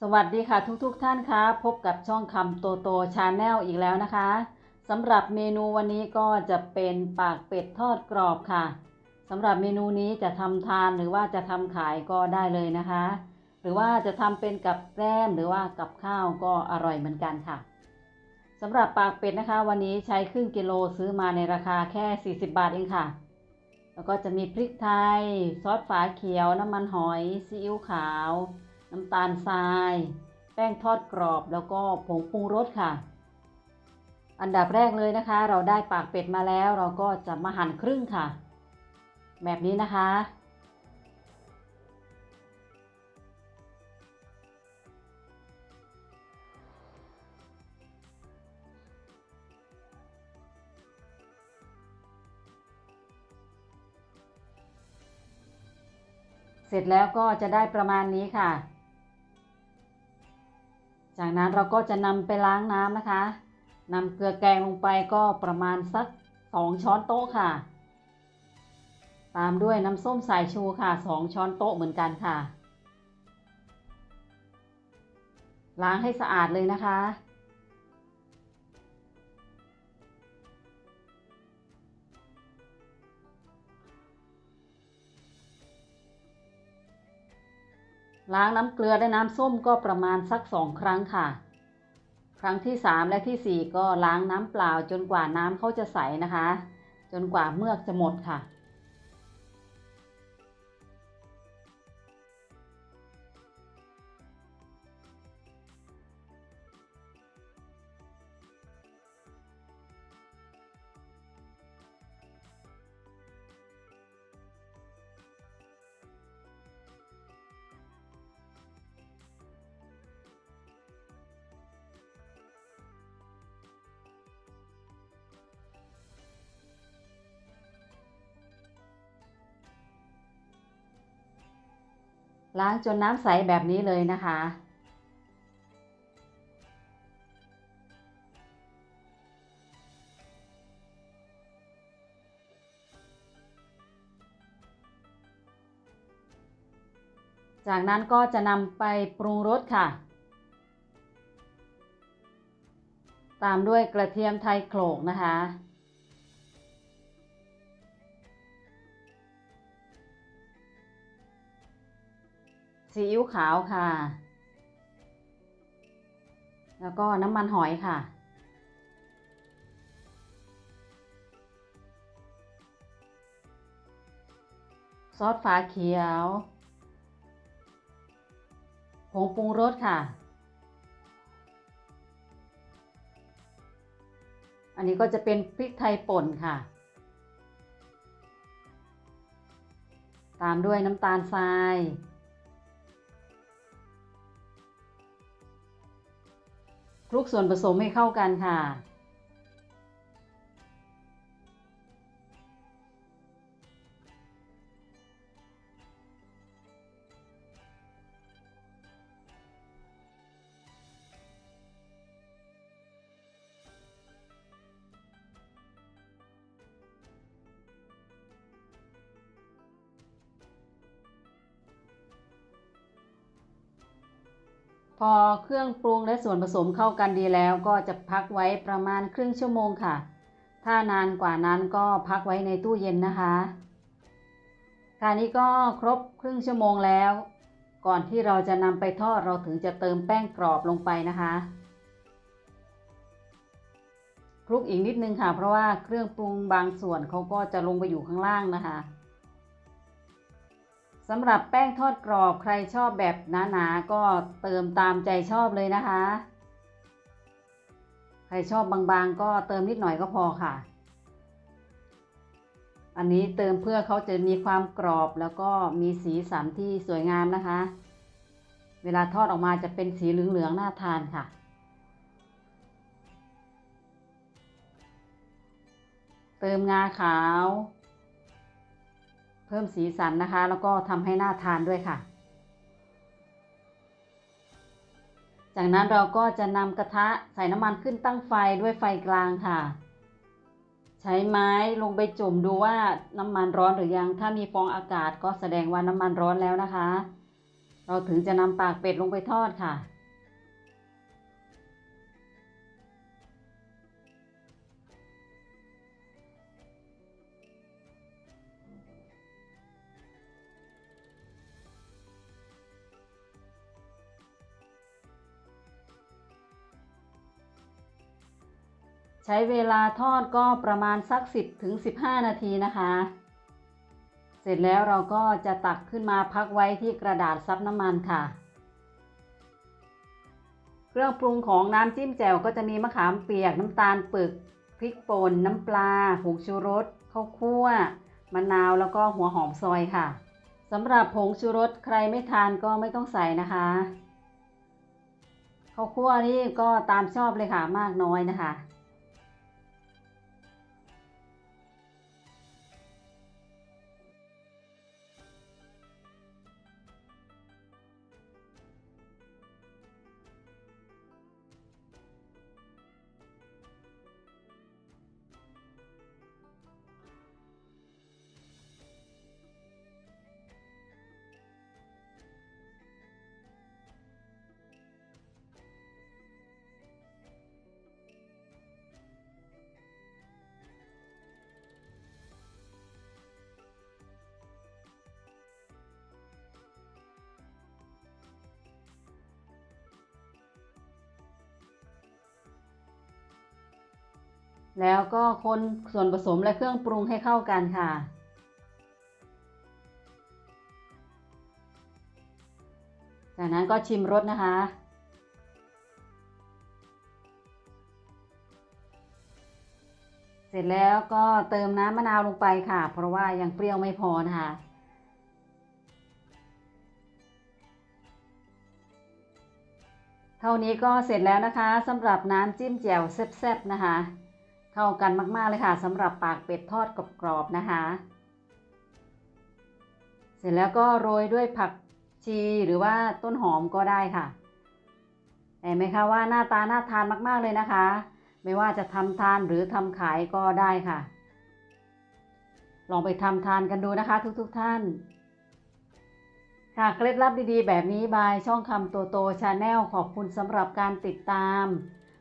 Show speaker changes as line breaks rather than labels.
สวัสดีค่ะทุกๆทท่านคะพบกับช่องคำโตโตชาแนลอีกแล้วนะคะสำหรับเมนูวันนี้ก็จะเป็นปากเป็ดทอดกรอบค่ะสำหรับเมนูนี้จะทำทานหรือว่าจะทำขายก็ได้เลยนะคะ หรือว่าจะทำเป็นกับแกล้มหรือว่ากับข้าวก็อร่อยเหมือนกันค่ะสำหรับปากเป็ดนะคะ วันนี้ใช้ครึ่งกิโลซื้อมาในราคาแค่ 40 บาทเองค่ะ แล้วก็จะมีพริกไทย ซอสฝาเขียว น้ำมันหอยซีอิ๊วขาว น้ำตาลทราย แป้งทอดกรอบแล้วก็ผงปรุงรสค่ะ อันดับแรกเลยนะคะ เราได้ปากเป็ดมาแล้ว เราก็จะมาหั่นครึ่งค่ะ แบบนี้นะคะเสร็จแล้วก็จะได้ประมาณนี้ค่ะ จากนั้นเราก็จะนำไปล้างน้ำนะคะนำเกลือแกงลงไปก็ประมาณสัก 2 ช้อนโต๊ะค่ะ ตามด้วยน้ำส้มสายชูค่ะ 2 ช้อนโต๊ะเหมือนกันค่ะ ล้างให้สะอาดเลยนะคะ ล้างน้ำเกลือและน้ำส้มก็ประมาณสักสองครั้งค่ะ ครั้งที่สามและที่สี่ก็ล้างน้ำเปล่าจนกว่าน้ำเขาจะใสนะคะ จนกว่าเมือกจะหมดค่ะ ล้างจนน้ำใสแบบนี้เลยนะคะ จากนั้นก็จะนำไปปรุงรสค่ะ ตามด้วยกระเทียมไทยโขลกนะคะ ซีอิ๊วขาวค่ะ แล้วก็น้ำมันหอยค่ะ ซอสฝาเขียว ผงปรุงรสค่ะ อันนี้ก็จะเป็นพริกไทยป่นค่ะ ตามด้วยน้ำตาลทราย ลุกส่วนผสมให้เข้ากันค่ะ พอเครื่องปรุงและส่วนผสมเข้ากันดีแล้วก็จะพักไว้ประมาณครึ่งชั่วโมงค่ะ ถ้านานกว่านั้นก็พักไว้ในตู้เย็นนะคะค่ะนี้ก็ครบครึ่งชั่วโมงแล้ว ก่อนที่เราจะนำไปทอดเราถึงจะเติมแป้งกรอบลงไปนะคะคลุกอีกนิดนึงค่ะ เพราะว่าเครื่องปรุงบางส่วนเขาก็จะลงไปอยู่ข้างล่างนะคะ สำหรับแป้งทอดกรอบใครชอบแบบหนาๆก็เติมตามใจชอบเลยนะคะ ใครชอบบางๆ ก็เติมนิดหน่อยก็พอค่ะ อันนี้เติมเพื่อเขาจะมีความกรอบแล้วก็มีสีสันที่สวยงามนะคะ เวลาทอดออกมาจะเป็นสีเหลืองๆน่าทานค่ะเติมงาขาว พิ่มสีสันนะคะ แล้วก็ทำให้น่าทานด้วยค่ะ จากนั้นเราก็จะนำกระทะใส่น้ำมันขึ้นตั้งไฟด้วยไฟกลางค่ะ ใช้ไม้ลงไปจุ่มดูว่าน้ำมันร้อนหรือยัง ถ้ามีฟองอากาศก็แสดงว่าน้ำมันร้อนแล้วนะคะ เราถึงจะนำปากเป็ดลงไปทอดค่ะ ใช้เวลาทอดก็ประมาณสัก 10ถึง15 นาทีนะคะ เสร็จแล้วเราก็จะตักขึ้นมาพักไว้ที่กระดาษซับน้ำมันค่ะ เครื่องปรุงของน้ำจิ้มแจ่วก็จะมีมะขามเปียกน้ำตาลปึกพริกป่นน้ำปลาผงชูรสข้าวคั่วมะนาวแล้วก็หัวหอมซอยค่ะสำหรับผงชูรสใครไม่ทานก็ไม่ต้องใส่นะคะข้าวคั่วนี่ก็ตามชอบเลยค่ะมากน้อยนะคะ แล้วก็คนส่วนผสมและเครื่องปรุงให้เข้ากันค่ะ จากนั้นก็ชิมรสนะคะ เสร็จแล้วก็เติมน้ำมะนาวลงไปค่ะ เพราะว่ายังเปรี้ยวไม่พอนะคะเท่านี้ก็เสร็จแล้วนะคะสำหรับน้ำจิ้มแจ่วแซ่บๆนะคะ เข้ากันมากๆเลยค่ะสำหรับปากเป็ดทอดกรอบๆนะคะ เสร็จแล้วก็โรยด้วยผักชีหรือว่าต้นหอมก็ได้ค่ะเห็นไหมคะว่าหน้าตาน่าทานมากๆเลยนะคะ ไม่ว่าจะทำทานหรือทำขายก็ได้ค่ะ ลองไปทำทานกันดูนะคะทุกๆทท่านค่ะเคล็ดลับดีๆ แบบนี้บายช่องคำโตโตชาแนลขอบคุณสำหรับการติดตาม